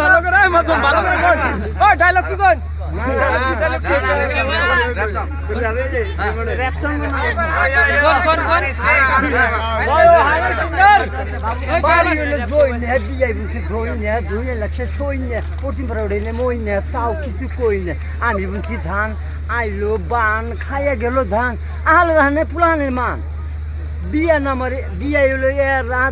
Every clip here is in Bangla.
ভালো করে মাধ্যম ভালো করে কোন ওই ডায়লগ কি কোন ও আমি বুঝছি ধান আইলো বান খাইয়া গেল ধান আহল ধানে পুলানের মান বিয়া নামারে, বিয়া হলো এরা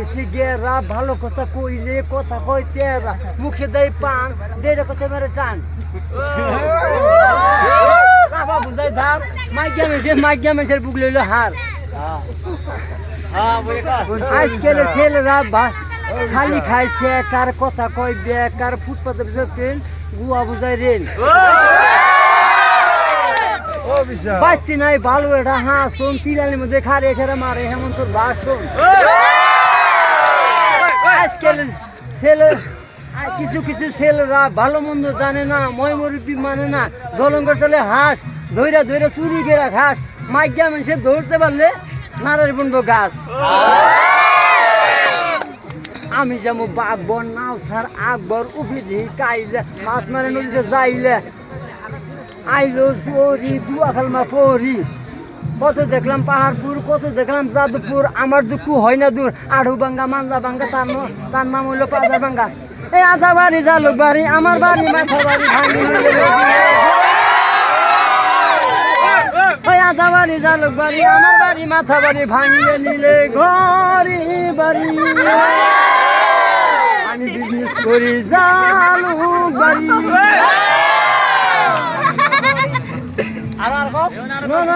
এসে গেরা ভালো কথা কইলে কথা কই তেরা মুখে দেয় পান দেড় কথা মেরে টান। বাবা বুঝাই ধার মাইকিয়া মেশে মাইকিয়া মেশের বুক লইলো হার। আজকাল ছেলেরা খালি খাইছে, কার কথা কয় বেকার ফুটপাতে বসে ট্রেন গুয়া বুঝাই রেল। বাচ্চি নাই ভালো এটা হ্যাঁ শোন তিলালির মধ্যে খারে খেরে মারে হেমন্ত বাসন আজকাল ছেলে কিছু কিছু ছেলেরা ভালো মন্দ জানে না মই মুরব্বী মানে না দলঙ্গর তলে হাঁস ধৈরা ধৈরা চুরি গেরা ঘাস মাইকা মানুষে ধরতে পারলে নারের বুনবো গাছ। আমি যেমন বাকবর নাও স্যার আকবর উফি কাইলে মাছ মারে নদীতে যাইলে। আইলো, চোরি, দুয়া খালমা, পরি। কত দেখলাম পাহাড়পুর, কত দেখলাম যাদবপুর। আমার দুঃখ হয় না দূর। আড়ু বাঙ্গা মান্দা বাঙ্গা তার তার নাম হইল পাজা বাঙ্গা এই আধা বাড়ি, জালুক বাড়ি, আমার বাড়ি, মাথা বাড়ি আমি বিজনেস করি, জালুক বাড়ি। No, no.